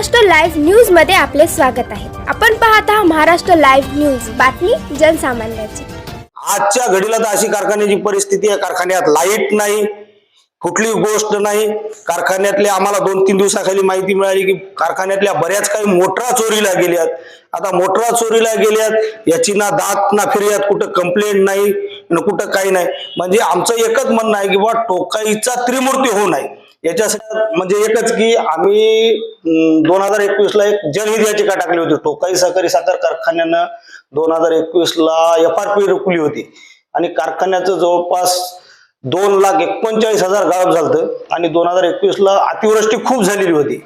Maharashtra live न्यूजमध्ये आपले स्वागत आहे. आपण पाहत आहात महाराष्ट्र लाईव्ह न्यूज. बातमी जनसामान्याची. आजच्या घडीला तर अशी कारखान्याची परिस्थिती आहे. कारखान्यात लाइट नाही कुठली गोष्ट नाही. कारखान्यातले आम्हाला दोन तीन दिवसाखाली माहिती मिळाली की कारखान्यातल्या बऱ्याच काही मोटरा चोरीला गेल्यात. आता मोटरा चोरीला गेल्यात याची ना दात ना फिर्यात कुठं कंप्लेंट नाही न कुठं काही नाही. म्हणजे आमचं एकच म्हणणं आहे की बा टोकाईचा त्रिमूर्ती होऊ नये. याच्यासाठी म्हणजे एकच की आम्ही दोन हजार एकवीस ला एक जनहित याचिका टाकली होती. टोकाई सहकारी साखर कारखान्यानं दोन हजार एकवीस ला एफ आर पी रोखली होती. आणि कारखान्याचं जवळपास दोन लाख एकोणचाळीस हजार गाळप झालं आणि दोन हजार एकवीस ला अतिवृष्टी खूप झालेली होती.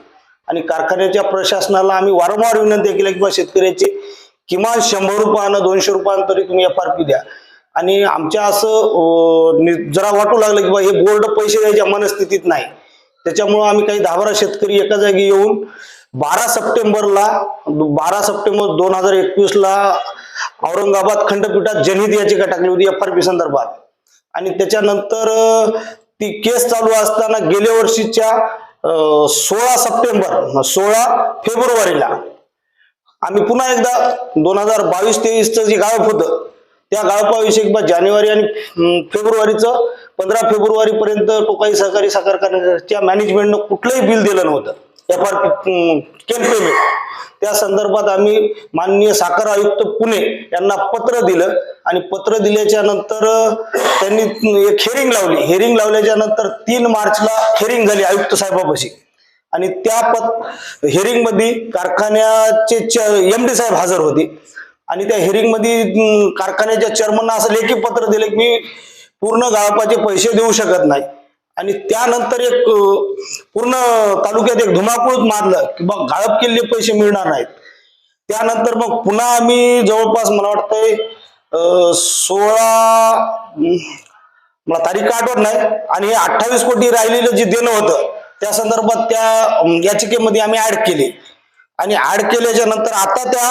आणि कारखान्याच्या प्रशासनाला आम्ही वारंवार विनंती केल्या किंवा शेतकऱ्याचे किमान शंभर रुपयानं दोनशे रुपयानं तरी तुम्ही एफ आर पी द्या. आणि आमच्या असं जरा वाटू लागलं की बा हे बोर्ड पैसे द्यायच्या मनस्थितीत नाही. त्याच्यामुळं आम्ही काही दहा बारा शेतकरी एका जागी येऊन बारा सप्टेंबरला बारा सप्टेंबर दोन हजार एकवीसला औरंगाबाद खंडपीठात जनहित याचिका टाकली होती एफ आर पी संदर्भात. आणि त्याच्यानंतर ती केस चालू असताना गेल्या वर्षीच्या सोळा सप्टेंबर सोळा फेब्रुवारीला आम्ही पुन्हा एकदा दोन हजार बावीस तेवीसचं जे गाळप होतं त्या गाळपाविषयी जानेवारी आणि फेब्रुवारीचं पंधरा फेब्रुवारी पर्यंत टोकाई सहकारी साखर करण्याच्या मॅनेजमेंटनं कुठलंही बिल दिलं नव्हतं. एफ आर केन पेमेंट त्या संदर्भात आम्ही माननीय साखर आयुक्त पुणे यांना पत्र दिलं आणि पत्र दिल्याच्या नंतर त्यांनी एक हेरिंग लावली. हेरिंग लावल्याच्या नंतर तीन मार्चला हेरिंग झाली आयुक्त साहेबापाशी. आणि त्या पत हेरिंगमध्ये कारखान्याचे एम डी साहेब हजर होते. आणि त्या हेरिंगमध्ये कारखान्याच्या चेअरमनना असं लेखी पत्र दिलं की मी पूर्ण गाळपाचे पैसे देऊ शकत नाही. आणि त्यानंतर एक पूर्ण तालुक्यात एक धुमाकूळच मारलं की मग गाळप केलेले पैसे मिळणार नाहीत. त्यानंतर मग पुन्हा आम्ही जवळपास मला वाटतंय सोळा मला तारीख आठवत नाही. आणि हे अठ्ठावीस कोटी राहिलेलं जे देणं होतं त्या संदर्भात त्या याचिकेमध्ये आम्ही ऍड केली. आणि ऍड केल्याच्यानंतर आता त्या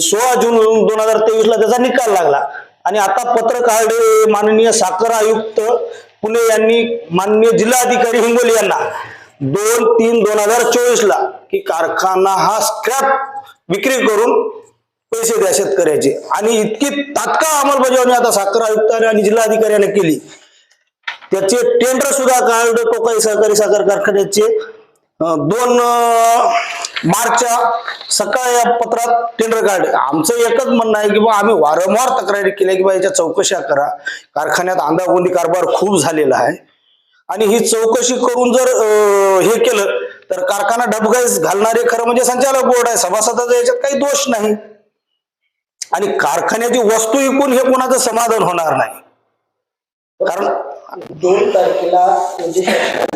सोळा जून दोन हजार तेवीस ला त्याचा निकाल लागला. आणि आता पत्रकार माननीय साखर आयुक्त पुणे यांनी माननीय जिल्हाधिकारी हिंगोली यांना दोन तीन दोन हजार चोवीस ला की कारखाना हा स्क्रॅप विक्री करून पैसे द्या शेतकऱ्याचे. आणि इतकी तात्काळ अंमलबजावणी आता साखर आयुक्ताने आणि जिल्हाधिकाऱ्याने केली. त्याचे टेंडर सुद्धा काढ टोकाई सहकारी साखर कारखान्याचे दोन मार्चच्या सकाळी या पत्रात टेंडर कार्ड आमचं एकच म्हणणं आहे की बा आम्ही वारंवार तक्रारी केल्या की बा याच्या चौकशा करा. कारखान्यात आंधागोंदी कारभार खूप झालेला आहे. आणि ही चौकशी करून जर हे केलं तर कारखाना डबगाईस घालणारे खरं म्हणजे संचालक बोर्ड आहे. सभासदाचा याच्यात काही दोष नाही. आणि कारखान्याची वस्तू विकून हे कोणाचं समाधान होणार नाही. कारण दोन तारखेला म्हणजे शासनाने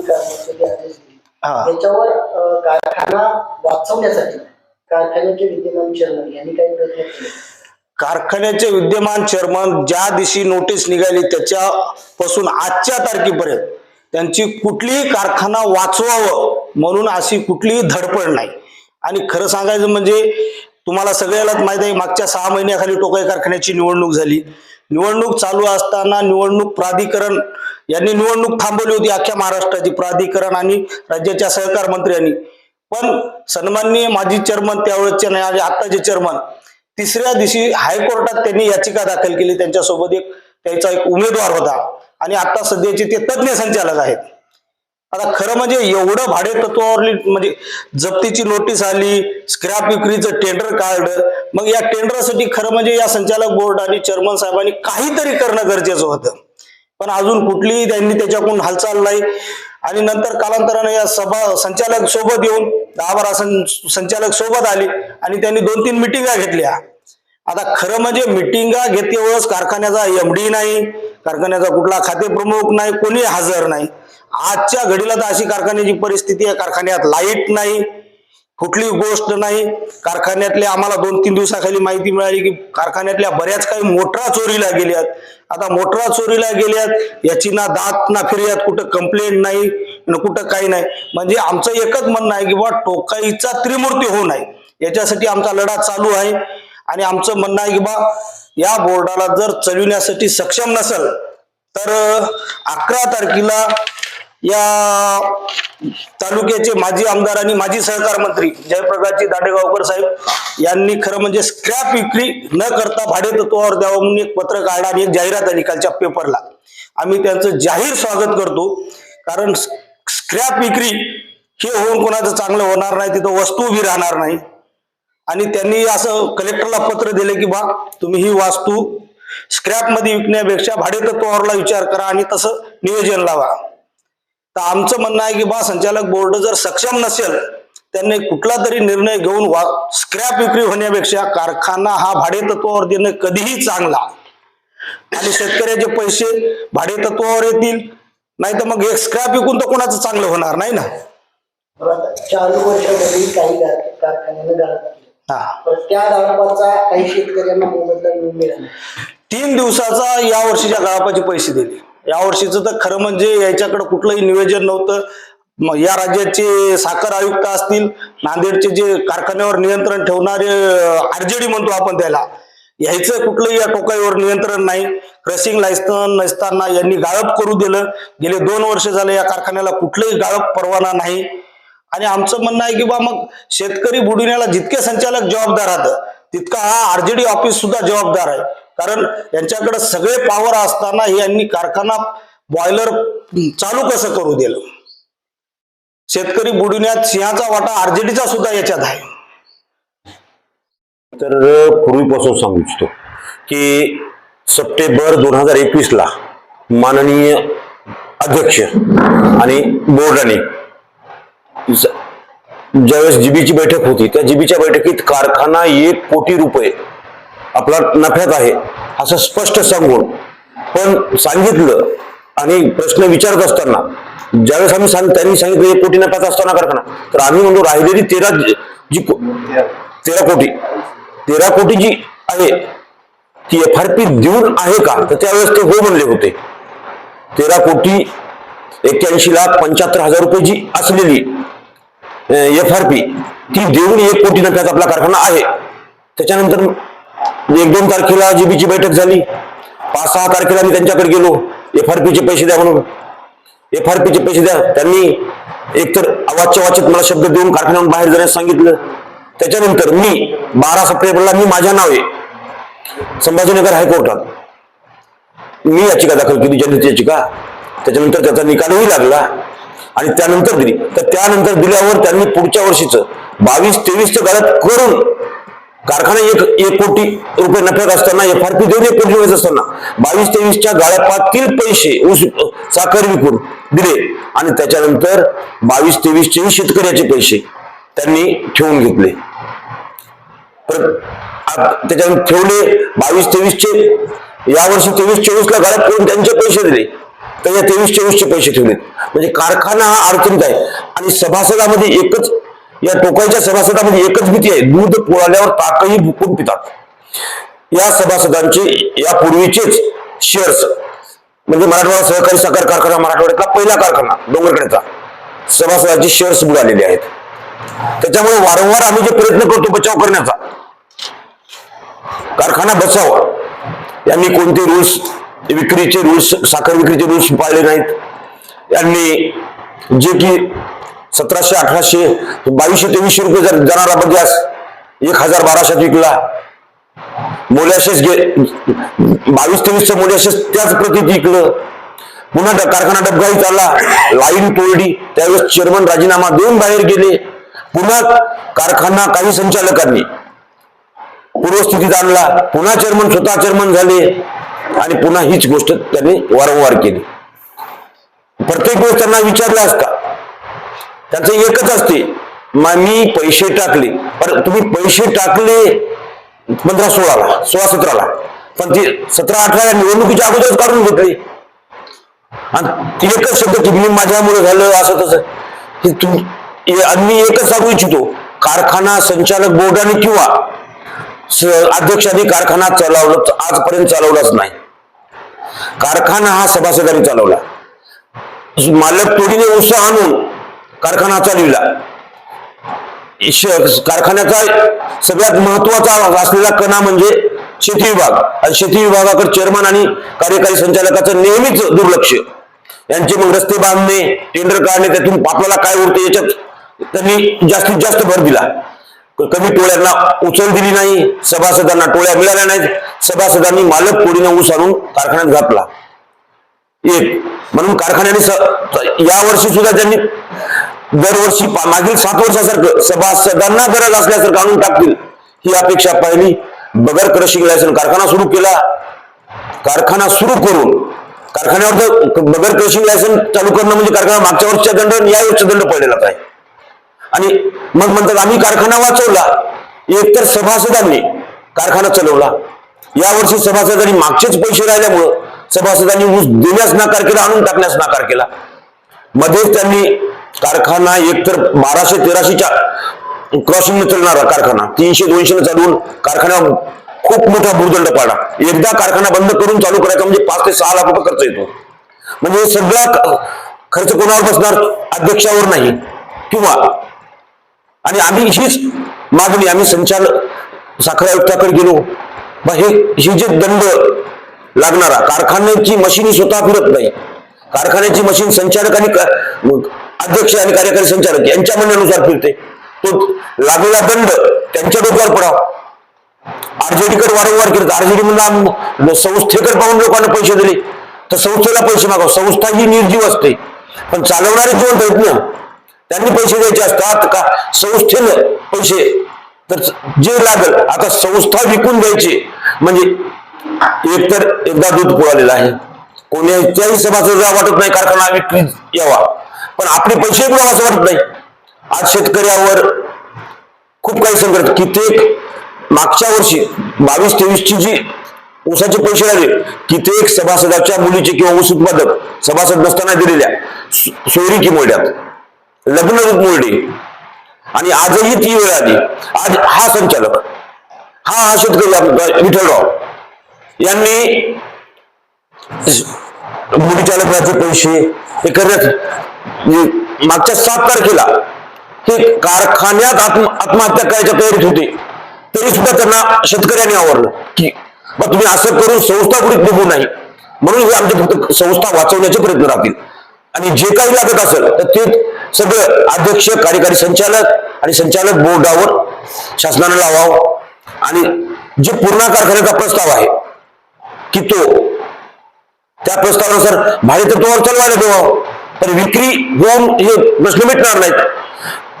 करण्याचे जे आदेश दिले हा. त्याच्यावर अं, कारखाना वाचवण्यासाठी कारखान्याचे विद्यमान चेअरमन यांनी काही प्रयत्न केले. कारखान्याचे विद्यमान चेअरमन ज्या दिवशी नोटीस निघाली त्याच्यापासून आजच्या तारखेपर्यंत त्यांची कुठलीही कारखाना वाचवावं म्हणून अशी कुठलीही धडपड नाही. आणि खरं सांगायचं म्हणजे तुम्हाला सगळ्यालाच माहिती आहे मागच्या सहा महिन्याखाली टोकाई कारखान्याची निवडणूक झाली. निवडणूक चालू असताना निवडणूक प्राधिकरण यांनी निवडणूक थांबवली होती अख्ख्या महाराष्ट्राची प्राधिकरण आणि राज्याच्या सहकार मंत्र्यांनी. पण सन्माननीय माजी चेअरमन त्यावेळेसचे नाही आणि आत्ताचे चेअरमन तिसऱ्या दिवशी हायकोर्टात त्यांनी याचिका दाखल केली. त्यांच्यासोबत एक त्यांचा एक उमेदवार होता. आणि आता सध्याचे ते तज्ज्ञ संचालक आहेत. आता खरं म्हणजे एवढं भाडे तत्वावरली म्हणजे जप्तीची नोटीस आली स्क्रॅप विक्रीचं टेंडर काढलं मग या टेंडरसाठी खरं म्हणजे या संचालक बोर्ड आणि चेअरमन साहेबांनी काहीतरी करणं गरजेचं होतं. पण अजून कुठलीही त्यांनी त्याच्याकडून हालचाल नाही. आणि नंतर कालांतराने या सभा संचालक सोबत येऊन दहा बारा संचालक सोबत आले आणि त्यांनी दोन तीन मिटिंगा घेतल्या. आता खरं म्हणजे मिटिंगा घेतल्यावरच कारखान्याचा एमडी नाही कारखान्याचा कुठला खाते प्रमुख नाही कोणी हजर नाही. आजच्या घडीला तर अशी कारखान्याची परिस्थिती आहे कारखान्यात लाइट नाही कुठली गोष्ट नाही. कारखान्यातल्या आम्हाला दोन तीन दिवसाखाली माहिती मिळाली की कारखान्यातल्या बऱ्याच काही मोटरा चोरीला गेल्यात. आता मोटरा चोरीला गेल्यात याची ना दात ना फिर्यात कुठं कंप्लेंट नाही न कुठं काही नाही. म्हणजे आमचं एकच म्हणणं आहे की बा टोकाईचा त्रिमूर्ती होऊ नये. याच्यासाठी आमचा लढा चालू आहे. आणि आमचं म्हणणं आहे की बा या बोर्डाला जर चलविण्यासाठी सक्षम नसेल तर अकरा तारखेला या तालुक्याचे माजी आमदार आणि माजी सहकार मंत्री जयप्रकाशजी दांडेगावकर साहेब यांनी खरं म्हणजे स्क्रॅप विक्री न करता भाडे तत्वावर द्यावं म्हणून एक पत्र काढलं आणि एक जाहिरात आली कालच्या पेपरला आम्ही त्यांचं जाहीर स्वागत करतो. कारण स्क्रॅप विक्री हे होऊन कोणाचं चांगलं होणार नाही तिथं वस्तू उभी राहणार नाही. आणि त्यांनी असं कलेक्टरला पत्र दिले की बा तुम्ही ही वास्तू स्क्रॅपमध्ये विकण्यापेक्षा भाडेतत्वावरला विचार करा आणि तसं नियोजन लावा. तर आमचं म्हणणं आहे की बा संचालक बोर्ड जर सक्षम नसेल त्यांनी कुठला तरी निर्णय घेऊन वा स्क्रॅप विक्री होण्यापेक्षा कारखाना हा भाडे तत्वावर देणं कधीही चांगला. आणि शेतकऱ्याचे पैसे भाडे तत्वावर येतील नाही तर मग एक स्क्रॅप विकून तर कोणाचं चांगलं होणार नाही ना? चालू वर्षामध्ये काही कारखान्यानं हा. त्या गाळपाचा काही शेतकऱ्यांना मोबदला मिळून मिळाला. तीन दिवसाचा या वर्षीच्या गाळपाचे पैसे दिले. यावर्षीचं तर खरं म्हणजे याच्याकडे कुठलंही नियोजन नव्हतं. मग या राज्याचे साखर आयुक्त असतील नांदेडचे जे कारखान्यावर नियंत्रण ठेवणारे आरजेडी म्हणतो आपण त्याला यायचं कुठलंही या टोकाईवर नियंत्रण नाही. क्रशिंग लायसन नसताना यांनी गाळप करू दिलं. गेले दोन वर्ष झाले या कारखान्याला कुठलंही गाळप परवाना नाही. आणि आमचं म्हणणं आहे की बा मग शेतकरी बुडविण्याला जितके संचालक जबाबदार आहात तितका हा आरजेडी ऑफिस सुद्धा जबाबदार आहे. कारण यांच्याकडे सगळे पॉवर असताना हे यांनी कारखाना बॉयलर चालू कसं करू दिलं? शेतकरी बुडविण्यात सिंहाचा वाटा आरजेडीचा सुद्धा याच्यात आहे. तर पूर्वीपासून सांगू इच्छितो की सप्टेंबर दोन हजार एकवीसला माननीय अध्यक्ष आणि बोर्डाने ज्यावेळेस जीबीची बैठक होती त्या जीबीच्या बैठकीत कारखाना एक कोटी रुपये आपला नफ्यात आहे असं स्पष्ट सांगून पण सांगितलं आणि प्रश्न विचारत असताना ज्यावेळेस आम्ही सांग त्यांनी सांगितलं एक कोटी नफ्यात असताना कारखाना तर आम्ही म्हणतो राहिलेली तेरा जी को- तेरा कोटी तेरा कोटी जी आहे ती एफ आर पी देऊन आहे का? तर त्यावेळेस ते हो म्हणले होते. तेरा कोटी एक्क्याऐंशी लाख पंच्याहत्तर हजार रुपये जी असलेली एफ आर पी ती देऊन एक कोटी नफ्यात आपला कारखाना आहे. त्याच्यानंतर एक दोन तारखेला जीबीची बैठक झाली. पाच सहा तारखेला मी त्यांच्याकडे गेलो. एफ आर पीचे पैसे द्या म्हणून. एफ आर पीचे पैसे द्या. त्यांनी एकतर आवाजच्या वाचत मला शब्द देऊन कारखान्यावर बाहेर जाण्यास सांगितलं. त्याच्यानंतर मी बारा सप्टेंबरला मी माझ्या नावे संभाजीनगर हायकोर्टात मी याचिका दाखल केली जनतेची याचिका. त्याच्यानंतर त्याचा निकालही लागला. आणि त्यानंतर दिली. तर त्यानंतर दिल्यावर त्यांनी पुढच्या वर्षीचं बावीस तेवीसचं गाळप करून कारखाना एक एक कोटी रुपये नफ्यात असताना एफ आर पी देऊन एक कोटी रुपये असताना. बावीस तेवीसच्या गाळपातील पैसे ऊस साखर विकून दिले. आणि त्याच्यानंतर बावीस तेवीसचेही शेतकऱ्याचे पैसे त्यांनी ठेवून घेतले. परत त्याच्यानंतर ठेवले बावीस तेवीसचे. यावर्षी तेवीस चोवीसला गाळप करून त्यांचे पैसे दिले. तर या तेवीस चोवीसचे पैसे ठेवले. म्हणजे कारखाना हा अडचणीत आहे. आणि सभासदामध्ये एकच या टोकाईच्या सभासदामध्ये एकच भीती आहे. दूध पोळाल्यावर ताकही भुकून पितात. या सभासदांचे यापूर्वीचेच शेअर्स म्हणजे मराठवाडा सहकारी साखर कारखाना मराठवाड्यातला पहिला कारखाना डोंगरकडेचा सभासदांचे शेअर्स बुडालेले आहेत. त्याच्यामुळे वारंवार आम्ही जे प्रयत्न करतो बचाव करण्याचा कारखाना बसावा. यांनी कोणते रूल्स विक्रीचे रूल्स साखर विक्रीचे रूल्स पाळले नाहीत. यांनी जे की सतराशे अठराशे बावीसशे तेवीसशे रुपये जर जाणारा बग्यास एक हजार बाराशेत विकला. मोल्याशेच गे बावीस तेवीसचं मोल्याशेच त्याच प्रतीत विकलं. पुन्हा ड- कारखाना डबघाई चालला लाईन तोडली त्यावेळेस चेअरमन राजीनामा देऊन बाहेर गेले. पुन्हा कारखाना काही संचालकांनी पूर्वस्थितीत आणला. पुन्हा चेअरमन स्वतः चेअरमन झाले आणि पुन्हा हीच गोष्ट त्यांनी वारंवार केली. प्रत्येक वेळेस त्यांना विचारलं असता त्यांचं एकच असते "मा- मी पैसे टाकले. पण तुम्ही पैसे टाकले पंधरा सोळाला सोळा सतराला. पण ते सतरा अठराला निवडणुकीच्या अगोदरच काढून घेतली. आणि ती एकच शब्द की मी माझ्यामुळे झालं असं तसं. की तुम आणि मी एकच सांगू इच्छितो कारखाना संचालक बोर्डाने किंवा स- अध्यक्षांनी कारखाना चालवलं आजपर्यंत चालवलाच नाही. कारखाना हा सभासदांनी चालवला. मालक तोडीने उत्साह आणून कारखाना चालविला श- कारखान्याचा सगळ्यात महत्त्वाचा असलेला कणा म्हणजे शेती विभाग. आणि शेती विभागाकडे चेअरमन आणि कार्यकारी संचालकाचं नेहमीच दुर्लक्ष. यांचे मग रस्ते बांधणे टेंडर काढणे त्यातून आपल्याला काय उरते याच्यात त्यांनी जास्तीत जास्त भर दिला. कमी टोळ्यांना उचल दिली नाही सभासदांना टोळ्या मिळाल्या नाहीत सभासदांनी मालक कोडीनं ऊस आणून कारखान्यात घातला. एक म्हणून कारखान्याने या वर्षी सुद्धा त्यांनी दरवर्षी मागील सात वर्षासारखं सभासदांना गरज असल्यासारखं आणून टाकतील. ही अपेक्षा पाहिली बगर क्रशिंग लायसन कारखाना सुरू केला. कारखाना सुरू करून कारखान्यावर बगर क्रशिंग लायसन चालू करणं म्हणजे कारखाना मागच्या वर्षीचा दंड या वर्षीचा दंड पडलेलाच आहे आणि मग म्हणतात आम्ही कारखाना वाचवला. एकतर सभासदांनी कारखाना चालवला. यावर्षी सभासदांनी मागचेच पैसे राहिल्यामुळं सभासदांनी ऊस देण्यास नाकार केला आणून टाकण्यास नाकार केला. मध्येच त्यांनी कारखाना एकतर बाराशे तेराशेच्या क्रॉसिंग चालणारा कारखाना तीनशे दोनशे चालवून कारखान्यावर खूप मोठा भूर्दंड पाडा एकदा कारखाना बंद करून चालू करायचा म्हणजे पाच ते सहा लाख रुपये खर्च येतो. म्हणजे सगळा खर्च कोणावर बसणार? अध्यक्षावर नाही. किंवा आणि आम्ही हीच मागणी आम्ही संचालक साखर आयुक्ताकडे गेलो. बा हे ही जे दंड लागणारा कारखान्याची मशीन स्वतः फिरत नाही. कारखान्याची मशीन संचालक आणि अध्यक्ष आणि कार्यकारी संचालक यांच्या म्हणण्यानुसार फिरते. तो लागलेला दंड त्यांच्या डोक्यावर पडावा. आरजेडीकडे वारंवार केलं आरजेडी म्हणून संस्थेकडे पाहून लोकांना पैसे दिले. तर संस्थेला पैसे मागाव. संस्था ही निर्जीव असते. पण चालवणारे जिवंत आहेत ना त्यांनी पैसे द्यायचे असतात का? संस्थेनं पैसे. तर जे लागल आता संस्था विकून द्यायची म्हणजे एकतर एकदा दूध पुळालेलं आहे. कोणाच्याही सभासदाला वाटत नाही कारखाना विक्री यावा. पण आपले पैसे बुडावा असं वाटत नाही? आज शेतकऱ्यावर खूप काही संकट कित्येक मागच्या वर्षी बावीस तेवीसची जी ऊसाचे पैसे आले कित्येक सभासदाच्या मुलीचे किंवा ऊस उत्पादक सभासद नसताना दिलेल्या सो- सोयरी किमोड्यात. लग्न मोडे आणि आजही ती वेळ आली. आज हा संचालक हा हा शेतकरी आपला विठ्ठलराव यांनी मुली पैसे हे करण्यात म्हणजे मागच्या सात तारखेला ते कारखान्यात आत्म आत्महत्या करायच्या तयारीत होते. तरी सुद्धा त्यांना शेतकऱ्यांनी आवरलं. की मग तुम्ही असं करून संस्था कुठे निघू नाही. म्हणून हे आमचे फक्त संस्था वाचवण्याचे प्रयत्न राहतील. आणि जे काही लागत असेल तर ते सगळं अध्यक्ष कार्यकारी संचालक आणि संचालक बोर्डावर शासनाने लावावं. आणि जे पूर्णा कारखान्याचा प्रस्ताव आहे की तो त्या प्रस्तावानुसार भाडे तत्वावर चालवायला द्यावं तर विक्री होऊन हे प्रश्न मिटणार नाहीत.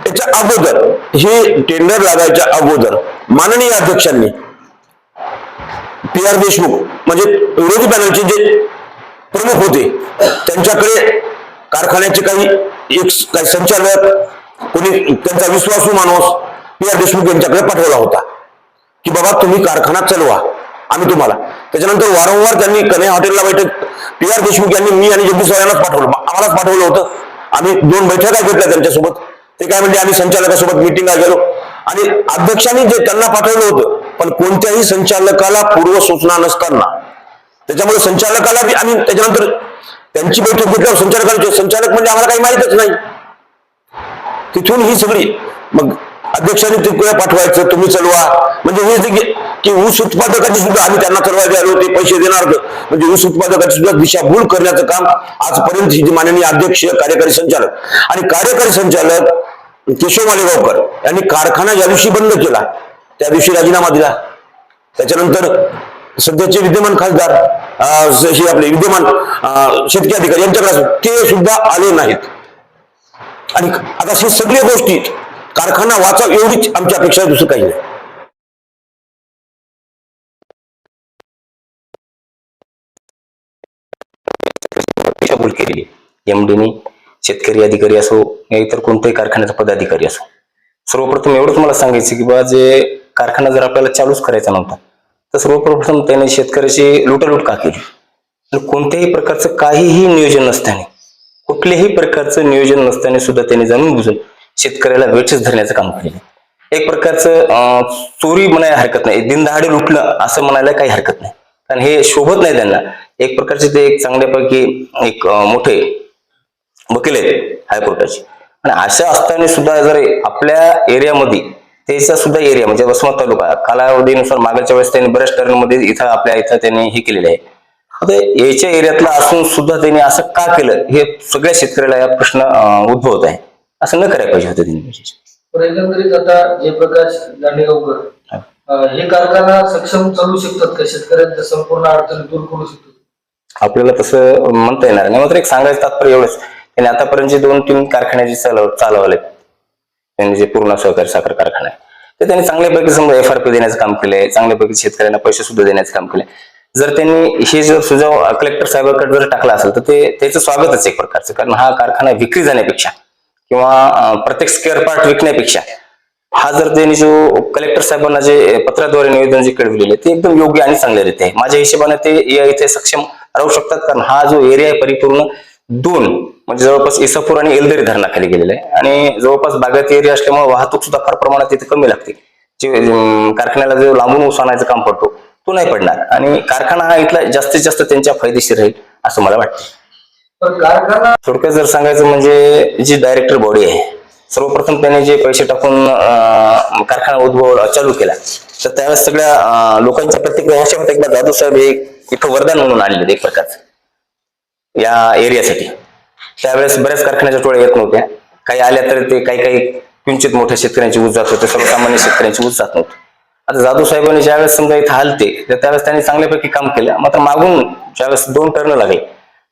त्याच्या अगोदर हे टेंडर लागायच्या अगोदर माननीय अध्यक्षांनी पी आर देशमुख म्हणजे विरोधी पॅनलचे जे प्रमुख होते त्यांच्याकडे कारखान्याचे काही एक काही संचालक कोणी त्यांचा विश्वासू माणूस पी आर देशमुख यांच्याकडे पाठवला होता की बाबा तुम्ही कारखाना चालवा. आम्ही तुम्हाला. त्याच्यानंतर वारंवार त्यांनी कन्या हॉटेलला बैठक पी आर देशमुख यांनी मी आणि जगदीश यांनाच पाठवलं. आम्हालाच पाठवलं होतं. आम्ही दोन बैठका घेतल्या त्यांच्यासोबत. ते काय म्हणजे आम्ही संचालकासोबत मिटिंगला गेलो. आणि अध्यक्षांनी जे त्यांना पाठवलं होतं पण कोणत्याही संचालकाला पूर्व सूचना नसताना. त्याच्यामुळे संचालकाला बी आणि त्याच्यानंतर त्यांची बैठक घेतल्यावर संचालकांचे संचालक म्हणजे आम्हाला काही माहितच नाही. तिथून ही सगळी. मग अध्यक्षांनी तिकडे पाठवायचं तुम्ही चालवा. म्हणजे हे की ऊस उत्पादकाची सुद्धा आम्ही त्यांना चालवायला आलो ते पैसे देणार म्हणजे ऊस उत्पादकाची सुद्धा दिशाभूल करण्याचं काम आजपर्यंत माननीय अध्यक्ष कार्यकारी संचालक आणि कार्यकारी संचालक केशव मालेगावकर यांनी कारखाना ज्या दिवशी बंद केला त्या दिवशी राजीनामा दिला. त्याच्यानंतर सध्याचे विद्यमान खासदार आपले विद्यमान शेतकरी अधिकारी यांच्याकडे ते सुद्धा आले नाहीत. आणि आता हे सगळ्या गोष्टी कारखाना वाचाव एवढीच आमची अपेक्षा दुसरं काही नाही. केलेली एमडीने शेतकरी अधिकारी असो या इतर कोणत्याही कारखान्याचा पदाधिकारी असो. सर्वप्रथम एवढंच तुम्हाला सांगायचं की बा जे कारखाना जर आपल्याला चालूच करायचा नव्हता तर सर्वप्रथम त्याने शेतकऱ्याची लुटालूट का केली? आणि कोणत्याही प्रकारचं काहीही नियोजन नसताना कुठल्याही प्रकारचं नियोजन नसताना सुद्धा त्याने जमीन बुजून शेतकऱ्याला वेठच धरण्याचं काम केलं. एक प्रकारचं अं, चोरी म्हणायला हरकत नाही. दिनदहाडे लुटलं असं म्हणायला काही हरकत नाही. कारण हे शोभत नाही त्यांना. एक प्रकारचे ते एक चांगल्यापैकी एक मोठे वकील आहेत हायकोर्टाचे. आणि अशा असताना सुद्धा जर आपल्या एरियामध्ये त्याचा सुद्धा एरिया म्हणजे वसमत तालुका कालावधीनुसार मागच्या वेळेस त्यांनी बऱ्याच टर्नमध्ये इथं आपल्या इथं त्यांनी हे केलेलं आहे. आता याच्या एरियातला असून सुद्धा त्यांनी असं का केलं हे सगळ्या शेतकऱ्याला या प्रश्न उद्भवत आहे. असं न करायला पाहिजे होतं त्यांनी. एकंदरीत आता जयप्रकाश दांडेगावकर हे. कारखाना सक्षम चालू शकतात का? शेतकऱ्यांच्या संपूर्ण अडचणी दूर करू शकतात. आपल्याला तसं म्हणता येणार नाही. मात्र एक सांगायचं तात्पर्य एवढंच त्यांनी आतापर्यंत जे दोन तीन कारखाने जे चालव चालवले त्यांनी जे पूर्ण सहकारी साखर कारखाना आहे ते त्यांनी चांगल्यापैकी समजा एफ आर पी देण्याचं काम केलंय चांगल्यापैकी शेतकऱ्यांना पैसे सुद्धा देण्याचं काम केलंय. जर त्यांनी हे जर सुझाव कलेक्टर साहेबांकडे जर टाकला असेल तर ते त्याचं स्वागतच एक प्रकारचं कारण हा कारखाना विक्री जाण्यापेक्षा किंवा प्रत्येक स्केअर पार्ट विकण्यापेक्षा. हा जर त्यांनी जो कलेक्टर साहेबांना जे पत्राद्वारे निवेदन जे कळविलेले ते एकदम योग्य आणि चांगल्या आहे. माझ्या हिशोबाने ते इथे सक्षम राहू शकतात कारण हा जो एरिया आहे परिपूर्ण दोन म्हणजे जवळपास इसापूर आणि एलदरी धरणाखाली गेलेला आहे. आणि जवळपास बागायती एरिया असल्यामुळे वाहतूक सुद्धा फार प्रमाणात तिथे कमी लागते. जे कारखान्याला जो लांबून ऊस आणायचं काम पडतो तो नाही पडणार. आणि कारखाना हा इथला जास्तीत जास्त त्यांच्या फायदेशीर राहील असं मला वाटतं. थोडक्यात जर सांगायचं म्हणजे जी डायरेक्टर बॉडी आहे सर्वप्रथम त्याने जे पैसे टाकून कारखाना उद्भव चालू केला तर त्यावेळेस सगळ्या लोकांच्या प्रतिक्रिया अशा होत्या की दादू साहेब हे इथं वरदान म्हणून आणले एक प्रकारचं. या एरियासाठी त्यावेळेस बऱ्याच कारखान्याच्या टोळ्या येत नव्हत्या. काही आल्या तर ते काही काही किंचित मोठ्या शेतकऱ्यांची ऊस जात होते सर्वसामान्य शेतकऱ्यांची ऊस जात नव्हती. आता जाधव साहेबांनी ज्यावेळेस समजा इथं हलते तर त्यावेळेस त्यांनी चांगल्यापैकी काम केलं. मात्र मागून ज्यावेळेस दोन टर्न लागले.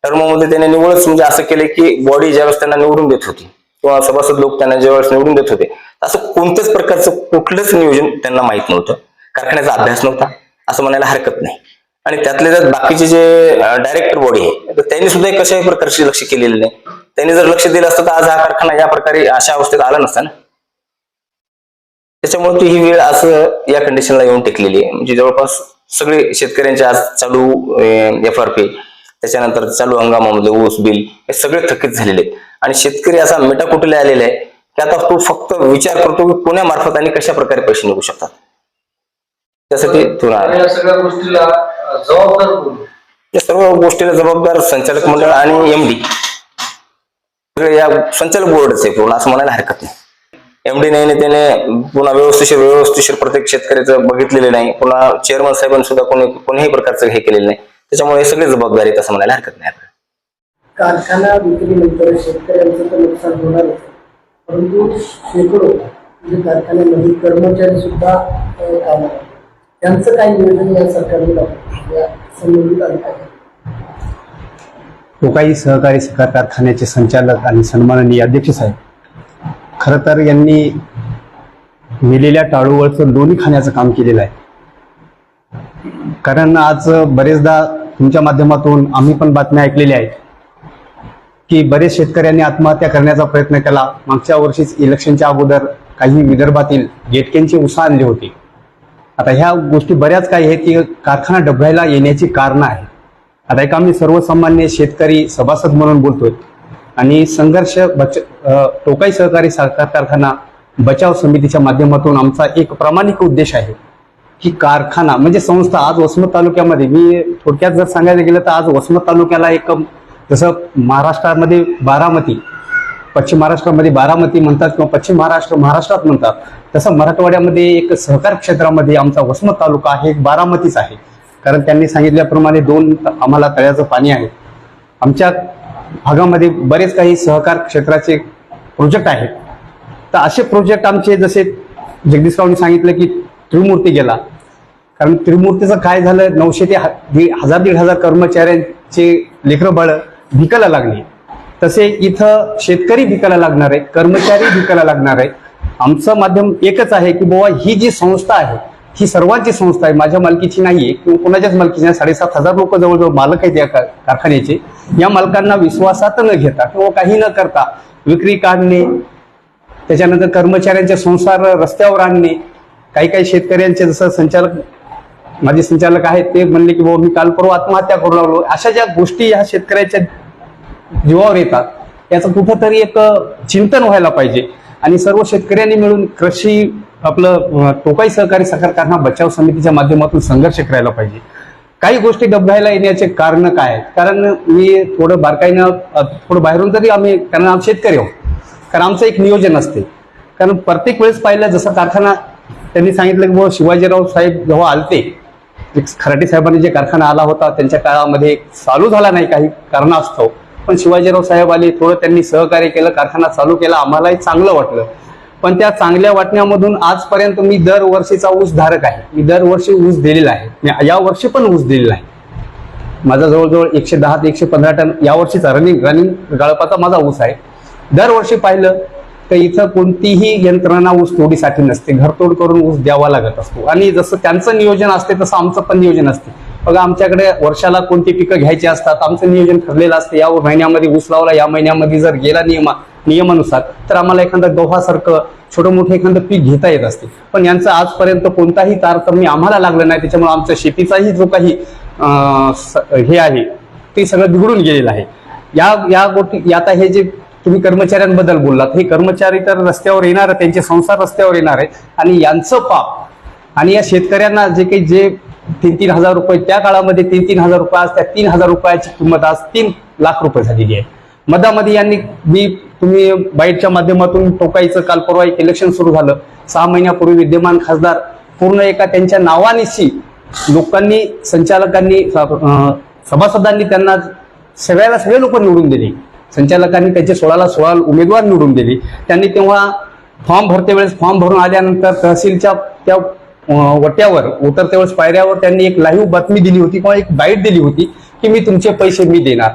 टर्ममध्ये त्याने निवडच म्हणजे असं केलं की बॉडी ज्यावेळेस त्यांना निवडून देत होती किंवा सभासद लोक त्यांना ज्यावेळेस निवडून देत होते असं कोणत्याच प्रकारचं कुठलंच नियोजन त्यांना माहीत नव्हतं. कारखान्याचा अभ्यास नव्हता असं म्हणायला हरकत नाही. आणि त्यातले जर बाकीचे जे डायरेक्टर बॉडी आहे तर त्यांनी सुद्धा कशाही प्रकारचे लक्ष केलेले नाही. त्यांनी जर लक्ष दिलं असतं तर आज हा कारखाना या प्रकारे अशा अवस्थेत आला नसता ना. त्याच्यामुळे ती ही वेळ असं या कंडिशनला येऊन टेकलेली आहे. म्हणजे जवळपास सगळे शेतकऱ्यांचे आज चालू एफ आर पी त्याच्यानंतर चालू हंगामामधले ऊस बिल हे सगळे थकीत झालेले आहेत. आणि शेतकरी असा मेटाकुटीला आलेला आहे की आता तो फक्त विचार करतो की पुण्यामार्फत आणि कशा प्रकारे पैसे निघू शकतात. त्यासाठी तो आणि या सगळ्या गोष्टीला जबाबदार या सर्व गोष्टीला जबाबदार संचालक मंडळ आणि एमडी या संचालक बोर्डच आहे पूर्ण असं म्हणायला हरकत नाही. एमडी नाही त्याने पुन्हा व्यवस्थिशीर व्यवस्थिशीर प्रत्येक शेतकऱ्याचं बघितलेलं नाही. पुन्हा चेअरमन साहेबांनी सुद्धा कोणी कोणीही प्रकारचं हे केलेलं नाही. त्याच्यामुळे सगळे जबाबदारी असं म्हणायला हरकत नाही कारखाना विक्रीनंतर शेतकऱ्यांचं तर नुकसान होणारच परंतु शेकडो म्हणजे कारखान्यामध्ये कर्मचारी सुद्धा आहेत. त्यांचं नियोजन या सरकारने या संबंधित अधिकारी. टोकाई सहकारी साखर कारखान्याचे संचालक आणि सन्माननीय अध्यक्ष साहेब खरं तर यांनी मेलेल्या टाळूवरचं लोणी खाण्याचं काम केलेलं आहे. कारण आज बरेचदा तुमच्या माध्यमातून आम्ही पण बातम्या ऐकलेल्या आहेत की बरेच शेतकऱ्यांनी आत्महत्या करण्याचा प्रयत्न केला. मागच्या वर्षीच इलेक्शनच्या अगोदर काही विदर्भातील गेटकेंची उसा आणली होती. आता ह्या गोष्टी बऱ्याच काही आहेत की कारखाना डबघायला येण्याची कारणं आहेत. आता एक आम्ही सर्वसामान्य शेतकरी सभासद म्हणून बोलतोय आणि संघर्ष बच टोकाई सहकारी साखर कारखाना बचाव समितीच्या माध्यमातून आमचा एक प्रामाणिक उद्देश आहे. की कारखाना म्हणजे संस्था आज वसमत तालुक्यामध्ये मी थोडक्यात जर सांगायला गेलं तर आज वसमत तालुक्याला एक जसं महाराष्ट्रामध्ये बारामती पश्चिम महाराष्ट्रामध्ये बारामती म्हणतात किंवा पश्चिम महाराष्ट्र महाराष्ट्रात म्हणतात तसं मराठवाड्यामध्ये एक सहकार क्षेत्रामध्ये आमचा वसमत तालुका आहे एक बारामतीच आहे. कारण त्यांनी सांगितल्याप्रमाणे दोन आम्हाला तळ्याचं पाणी आहे. आमच्या भागामध्ये बरेच काही सहकार क्षेत्राचे प्रोजेक्ट आहेत. तर असे प्रोजेक्ट आमचे जसे जगदीशरावनी सांगितलं की त्रिमूर्ती गेला. कारण त्रिमूर्तीचं काय झालं? नऊशे ते हजार दीड हजार कर्मचाऱ्यांचे लेकरं बाळ भिकायला लागली. तसे इथं शेतकरी भिकायला लागणार आहे कर्मचारी भिकायला लागणार आहे आमचं माध्यम एकच आहे की बाबा ही जी संस्था आहे ही सर्वांची संस्था आहे माझ्या मालकीची नाही आहे किंवा कोणाच्याच मालकीची नाही. साडेसात हजार लोक जवळजवळ मालक आहेत या का- कारखान्याचे. या मालकांना विश्वासात न घेता किंवा काही न करता विक्री काढणे त्याच्यानंतर कर्मचाऱ्यांचे संसार रस्त्यावर आणणे काही काही शेतकऱ्यांचे जसं संचालक माझे संचालक आहेत ते म्हणले की बाबा मी काल परवा आत्महत्या करू लागलो. अशा ज्या गोष्टी ह्या शेतकऱ्याच्या जीवावर येतात याचं कुठंतरी एक चिंतन व्हायला पाहिजे. आणि सर्व शेतकऱ्यांनी मिळून कृषी आपलं टोकाई सहकारी साखर कारखाना बचाव समितीच्या माध्यमातून संघर्ष करायला पाहिजे. काही गोष्टी डबघायला येण्याचे कारण काय? कारण मी थोडं बारकाईनं थोडं बाहेरून तरी आम्ही कारण आम्ही शेतकरी आहोत. कारण आमचं एक नियोजन असते. कारण प्रत्येक वेळेस पाहिलं जसं कारखाना त्यांनी सांगितलं की शिवाजीराव साहेब जेव्हा आलते जे खराटे साहेबांनी जे कारखाना आला होता त्यांच्या काळामध्ये चालू झाला नाही काही कारणास्तव. पण शिवाजीराव साहेब आले थोडं त्यांनी सहकार्य केलं कारखाना चालू केला आम्हालाही चांगलं वाटलं. पण त्या चांगल्या वाटण्यामधून आजपर्यंत मी दरवर्षीचा ऊस धारक आहे. मी दरवर्षी ऊस दिलेला आहे. मी या वर्षी पण ऊस दिलेला आहे. माझा जवळजवळ एकशे दहा ते एकशे पंधरा टन यावर्षीचा रनिंग रनिंग गाळपाचा माझा ऊस आहे. दरवर्षी पाहिलं तर इथं कोणतीही यंत्रणा ऊस तोडीसाठी नसते. घरतोड करून ऊस द्यावा लागत असतो. आणि जसं त्यांचं नियोजन असते तसं आमचं पण नियोजन असते. बघा आमच्याकडे वर्षाला कोणती पिकं घ्यायची असतात आमचं नियोजन ठरलेलं असतं. या महिन्यामध्ये ऊस लावला या महिन्यामध्ये जर गेला नियमा नियमानुसार तर आम्हाला एखादं गव्हासारखं छोटं मोठं एखादं पीक घेता येत असते. पण यांचं आजपर्यंत कोणताही तारतम्य आम्हाला लागलं नाही. त्याच्यामुळे आमच्या शेतीचाही जो काही स- हे आहे ते सगळं बिघडून गेलेलं आहे. या या गोष्टी आता हे जे तुम्ही कर्मचाऱ्यांबद्दल बोललात. हे कर्मचारी तर रस्त्यावर येणार त्यांचे संसार रस्त्यावर येणार आहे. आणि यांचं पाप आणि या शेतकऱ्यांना जे काही जे तीन तीन हजार रुपये त्या काळामध्ये तीन तीन हजार रुपये आज त्या तीन हजार रुपयाची किंमत आज तीन लाख रुपये झालेली आहे. मधामध्ये यांनी मी तुम्ही बाईटच्या माध्यमातून टोकाईचं काल परवा एक इलेक्शन सुरू झालं. सहा महिन्यापूर्वी विद्यमान खासदार पूर्ण एका त्यांच्या नावानिशी लोकांनी संचालकांनी सभासदांनी त्यांना सगळ्याला सगळे लोक निवडून दिले. संचालकांनी त्यांचे सोळाला सोळा उमेदवार निवडून दिली. त्यांनी तेव्हा फॉर्म भरते वेळेस फॉर्म भरून आल्यानंतर तहसीलच्या त्या वट्यावर उतरते वेळेस पायऱ्यावर त्यांनी एक लाईव्ह बातमी दिली होती किंवा एक बाईट दिली होती की मी तुमचे पैसे मी देणार.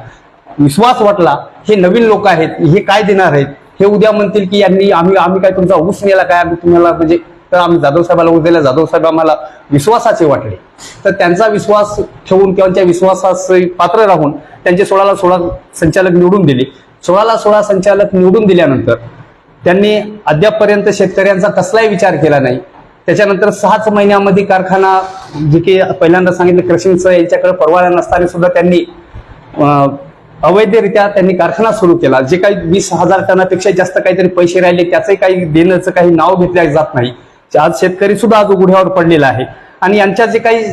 विश्वास वाटला हे नवीन लोक आहेत हे काय देणार आहेत? हे उद्या म्हणतील की यांनी आम्ही आम्ही काय तुमचा ऊस नेला काय? आम्ही तुम्हाला म्हणजे तर आम्ही जाधव साहेबाला ऊस दिला. जाधव साहेब आम्हाला विश्वासाचे वाटले. तर त्यांचा विश्वास ठेवून किंवा त्या विश्वासास पात्र राहून त्यांचे सोळाला सोळा संचालक निवडून दिले. सोळाला सोळा संचालक निवडून दिल्यानंतर त्यांनी अद्यापपर्यंत शेतकऱ्यांचा कसलाही विचार केला नाही. त्याच्यानंतर सहाच महिन्यामध्ये कारखाना जे की पहिल्यांदा सांगितलं क्रशिंगचं यांच्याकडे परवाना नसताना सुद्धा त्यांनी अवैधरित्या त्यांनी कारखाना सुरू केला. जे काही वीस हजार टनापेक्षा जास्त काहीतरी पैसे राहिले त्याचंही काही देण्याचं काही नाव घेतल्या जात नाही. आज शेतकरी सुद्धा आज उघड्यावर पडलेला आहे. आणि यांच्या जे काही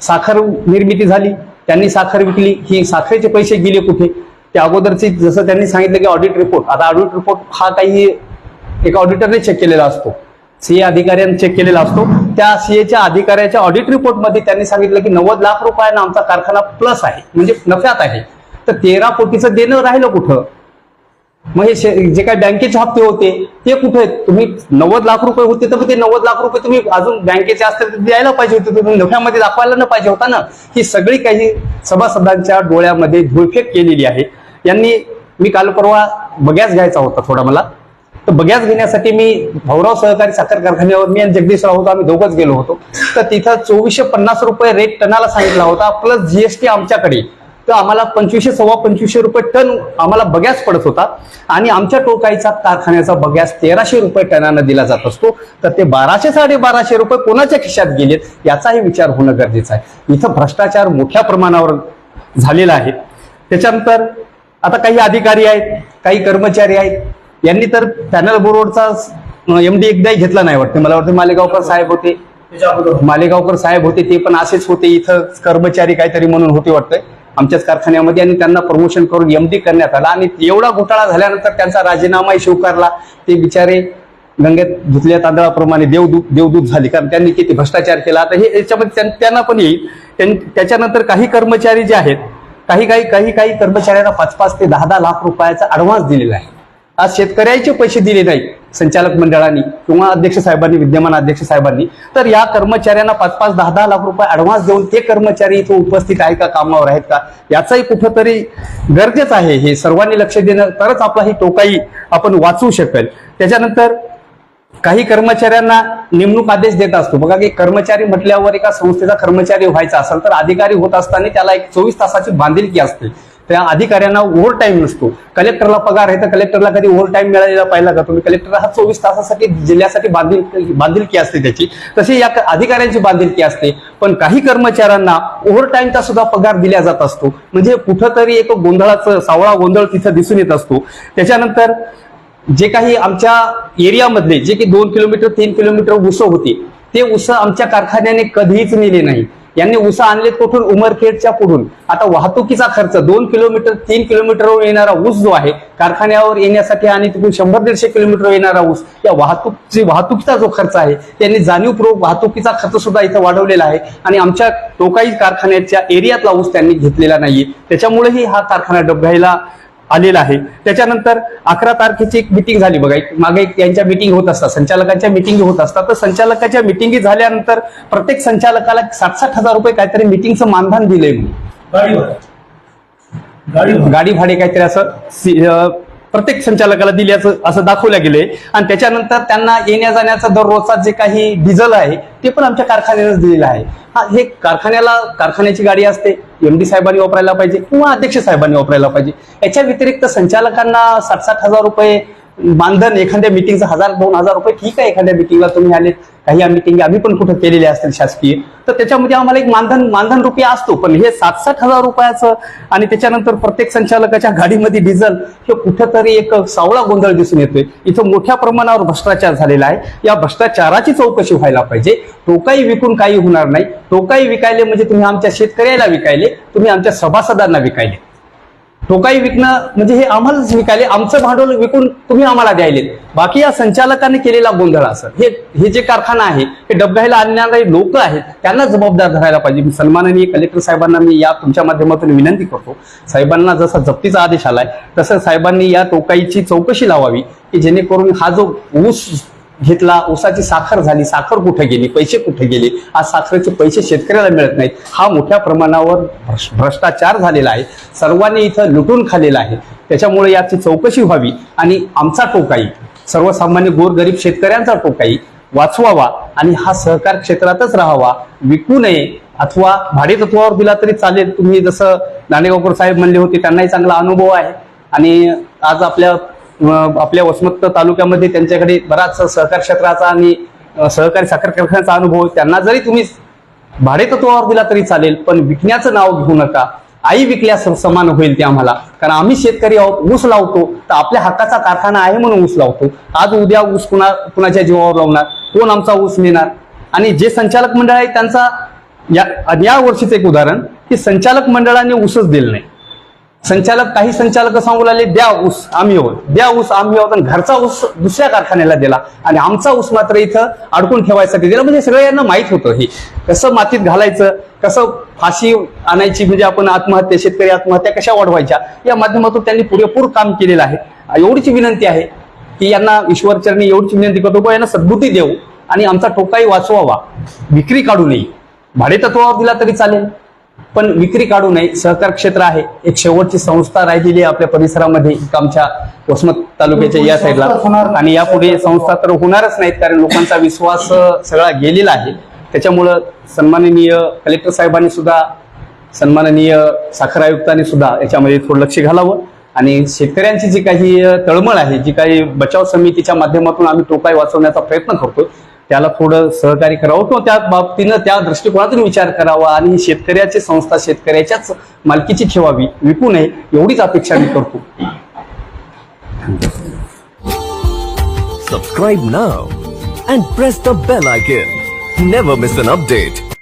साखर निर्मिती झाली त्यांनी साखर विकली. ही साखरेचे पैसे गेले कुठे? त्या अगोदरची जसं त्यांनी सांगितलं की ऑडिट रिपोर्ट आता ऑडिट रिपोर्ट हा काही एका ऑडिटरने चेक केलेला असतो. सीए अधिकाऱ्याने चेक केलेला असतो. त्या सीएच्या अधिकाऱ्याच्या ऑडिट रिपोर्टमध्ये त्यांनी सांगितलं की नव्वद लाख रुपयांना आमचा कारखाना प्लस आहे. म्हणजे नफ्यात आहे. तर तेरा कोटीचं देणं राहिलं कुठं? मग हे शे- जे काय बँकेचे हप्ते होते ते कुठे आहेत? तुम्ही नव्वद लाख रुपये होते तर मग ते नव्वद लाख रुपये तुम्ही अजून बँकेचे असते तर द्यायला पाहिजे होते तुम्ही नफ्यामध्ये दाखवायला न पाहिजे होता ना? ही सगळी काही सभासदांच्या डोळ्यामध्ये धुळफेक केलेली आहे. यांनी मी काल परवा बग्यास घ्यायचा होता थोडा मला. तर बग्यास घेण्यासाठी मी भाऊराव सहकारी साखर कारखान्यावर मी आणि जगदीशराव होतो आम्ही दोघंच गेलो होतो. तर तिथं चोवीसशे पन्नास रुपये रेट टनाला सांगितला होता प्लस जीएसटी आमच्याकडे. तर आम्हाला पंचवीसशे सव्वा पंचवीसशे रुपये टन आम्हाला बग्यास पडत होता. आणि आमच्या टोकाईचा कारखान्याचा बग्यास तेराशे रुपये टनानं दिला जात असतो. तर ते बाराशे साडेबाराशे रुपये कोणाच्या खिशात गेलेत याचाही विचार होणं गरजेचं आहे. इथं भ्रष्टाचार मोठ्या प्रमाणावर झालेला आहे. त्याच्यानंतर आता काही अधिकारी आहेत काही कर्मचारी आहेत. यांनी तर पॅनल बोर्डचा एमडी एकदाही घेतला नाही वाटतं. मला वाटतं मालेगावकर साहेब होते. मालेगावकर साहेब होते ते पण असेच होते. इथं कर्मचारी काहीतरी म्हणून होते वाटतंय. आमच्याच कारखान्यामध्ये आणि त्यांना प्रमोशन करून एमडी करण्यात आला. आणि एवढा घोटाळा झाल्यानंतर त्यांचा राजीनामाही स्वीकारला. ते बिचारे गंगेत धुतल्या तांदळाप्रमाणे देवदूत देवदूत झाले. कारण त्यांनी किती भ्रष्टाचार केला. आता हे याच्यामध्ये त्यां- त्यांना पण येईल. त्यां- त्याच्यानंतर काही कर्मचारी जे आहेत काही काही काही काही कर्मचाऱ्यांना पाच पाच ते दहा दहा लाख रुपयाचा अडव्हान्स दिलेला आहे. आज शेतकऱ्याचे पैसे दिले नाहीत संचालक मंडळाने किंवा अध्यक्ष साहेबांनी विद्यमान अध्यक्ष साहेबांनी तर या कर्मचाऱ्यांना पाच पाच दहा दहा लाख रुपये ऍडव्हान्स देऊन ते कर्मचारी इथं उपस्थित आहे का कामावर आहेत का याचाही कुठंतरी गरजेचं आहे. हे सर्वांनी लक्ष देणं तरच आपला ही टोकाई आपण वाचवू शकेल. त्याच्यानंतर काही कर्मचाऱ्यांना नेमणूक आदेश देत असतो. बघा की कर्मचारी म्हटल्यावर एका संस्थेचा कर्मचारी व्हायचा असेल तर अधिकारी होत असताना त्याला एक चोवीस तासाची बांधिलकी असते. त्या अधिकाऱ्यांना ओव्हर टाईम नसतो. कलेक्टरला पगार आहे तर कलेक्टरला कधी ओव्हर टाईम मिळालेला पाहिला का? तुम्ही कलेक्टर हा चोवीस तासासाठी जिल्ह्यासाठी बांधील बांधिलकी असते त्याची. तशी या अधिकाऱ्यांची बांधिलकी असते. पण काही कर्मचाऱ्यांना ओव्हर टाईमचा सुद्धा पगार दिला जात असतो. म्हणजे कुठंतरी एक गोंधळाचं सावळा गोंधळ तिथं दिसून येत असतो. त्याच्यानंतर जे काही आमच्या एरियामधले जे की दोन किलोमीटर तीन किलोमीटर उस होते ते उस आमच्या कारखान्याने कधीच नेले नाही. यांनी उसा आणले कुठून? उमरखेडच्या पुढून. आता वाहतुकीचा खर्च दोन किलोमीटर तीन किलोमीटरवर येणारा ऊस जो आहे कारखान्यावर येण्यासाठी आणि तिथून शंभर दीडशे किलोमीटर येणारा ऊस या वाहतूकची वाहतुकीचा जो खर्च आहे त्यांनी जाणीवपूर्वक वाहतुकीचा खर्च सुद्धा इथं वाढवलेला आहे. आणि आमच्या टोकाई कारखान्याच्या एरियातला ऊस त्यांनी घेतलेला नाहीये. त्याच्यामुळेही हा कारखाना डबघाईला आलेला आहे. त्याच्यानंतर अकरा तारखेची एक मिटिंग झाली बघा. एक मागे एक त्यांच्या मिटिंग होत असतात. संचालकांच्या मिटिंग होत असतात. तर संचालकाच्या मिटिंगी झाल्यानंतर प्रत्येक संचालकाला साठ साठ हजार रुपये काहीतरी मिटिंगचं मानधन दिलंय. गाडी भाडे. काहीतरी असं प्रत्येक संचालकाला दिल्याचं असं दाखवलं गेलंय. आणि त्याच्यानंतर त्यांना येण्या जाण्याचा दररोजचा जे काही डिझेल आहे ते पण आमच्या कारखान्यानेच दिलेलं आहे. हा हे कारखान्याला कारखान्याची गाडी असते एम डी साहेबांनी वापरायला पाहिजे किंवा अध्यक्ष साहेबांनी वापरायला पाहिजे. याच्या व्यतिरिक्त संचालकांना साठ साठ हजार रुपये मानधन एखाद्या मिटिंगचं हजार दोन हजार रुपये ठीक आहे एखाद्या मिटिंगला तुम्ही आले काही या मिटिंग आम्ही पण कुठं केलेल्या असतील शासकीय. तर त्याच्यामध्ये आम्हाला एक मानधन मानधन रुपये असतो. पण हे सात साठ हजार रुपयाचं आणि त्याच्यानंतर प्रत्येक संचालकाच्या गाडीमध्ये डिझेल हे कुठंतरी एक सावळा गोंधळ दिसून येतोय. इथं मोठ्या प्रमाणावर भ्रष्टाचार झालेला आहे. या भ्रष्टाचाराची चौकशी व्हायला पाहिजे. टोकाई विकून काही होणार नाही. टोकाई विकायले म्हणजे तुम्ही आमच्या शेतकऱ्याला विकायले तुम्ही आमच्या सभासदांना विकायले. टोकाई विकणं म्हणजे हे आम्हालाच विकायले. आमचं भांडवल विकून तुम्ही आम्हाला द्यायले बाकी या संचालकांनी केलेला गोंधळ असं. हे हे जे कारखाना आहे हे डब्याला आणणारे लोक आहेत त्यांना जबाबदार धरायला पाहिजे. मी सन्माननीय कलेक्टर साहेबांना मी या तुमच्या माध्यमातून विनंती करतो. साहेबांना जसा जप्तीचा आदेश आलाय तसं साहेबांनी या टोकाईची चौकशी लावावी की जेणेकरून हा जो ऊस घेतला ऊसाची साखर झाली साखर कुठे गेली पैसे कुठे गेले? आज साखरेचे पैसे शेतकऱ्याला मिळत नाहीत. हा मोठ्या प्रमाणावर भ्रष्टाचार झालेला आहे. सर्वांनी इथं लुटून खालेला आहे. त्याच्यामुळे याची चौकशी व्हावी आणि आमचा टोकाई सर्वसामान्य गोरगरीब शेतकऱ्यांचा टोकाई वाचवावा आणि हा सहकार क्षेत्रातच राहावा. विकू नये अथवा भाडेतत्वावर दिला तरी चालेल. तुम्ही जसं दांडेगावकर साहेब म्हणले होते त्यांनाही चांगला अनुभव आहे. आणि आज आपल्या आपल्या वसमत तालुक्यामध्ये त्यांच्याकडे बराच सहकार क्षेत्राचा आणि सहकारी साखर कारखान्याचा अनुभव त्यांना जरी तुम्ही भाडे तत्वावर दिला तरी चालेल पण विकण्याचं नाव घेऊ नका. आई विकल्यास समान होईल ते आम्हाला. कारण आम्ही शेतकरी आहोत ऊस लावतो तर आपल्या हक्काचा कारखाना आहे म्हणून ऊस लावतो. आज उद्या ऊस कुणा कुणाच्या जीवावर लावणार? कोण आमचा ऊस नेणार? आणि जे संचालक मंडळ आहे त्यांचा या या वर्षीचं एक उदाहरण की संचालक मंडळाने ऊसच दिलं नाही. संचालक काही संचालक सांगू लागले द्या ऊस आम्ही आहोत द्या ऊस आम्ही हो आणि घरचा ऊस दुसऱ्या कारखान्याला दिला आणि आमचा ऊस मात्र इथं अडकून ठेवायसाठी दिला. म्हणजे सगळं यांना माहीत होतं हे. कसं मातीत घालायचं कसं फाशी आणायची म्हणजे आपण आत्महत्या शेतकरी आत्महत्या कशा वाढवायच्या या माध्यमातून त्यांनी पुरेपूर काम केलेलं आहे. एवढीची विनंती आहे की यांना ईश्वरचरणी एवढीची विनंती करतो यांना सद्बुद्धी देऊ आणि आमचा टोकाही वाचवावा. विक्री काढू नये. भाडे तत्वावर दिला तरी चालेल. पण विक्री काढू नये. सहकार क्षेत्र आहे. एक शेवटची संस्था राहिलेली आहे आपल्या परिसरामध्ये आमच्या वसमत तालुक्याच्या या साईडला. आणि यापुढे संस्था तर होणारच नाहीत कारण लोकांचा विश्वास सगळा गेलेला आहे. त्याच्यामुळं सन्माननीय कलेक्टर साहेबांनी सुद्धा सन्माननीय साखर आयुक्तांनी सुद्धा याच्यामध्ये थोडं लक्ष घालावं. आणि शेतकऱ्यांची जी काही तळमळ आहे जी काही बचाव समितीच्या माध्यमातून आम्ही टोकाई वाचवण्याचा प्रयत्न करतो त्याला थोडं सहकार्य करावं किंवा त्या बाबतीनं त्या दृष्टिकोनातून विचार करावा आणि शेतकऱ्याची संस्था शेतकऱ्याच्याच मालकीची ठेवावी विकू नये एवढीच अपेक्षा मी करतो. Subscribe now and press the bell icon never miss an update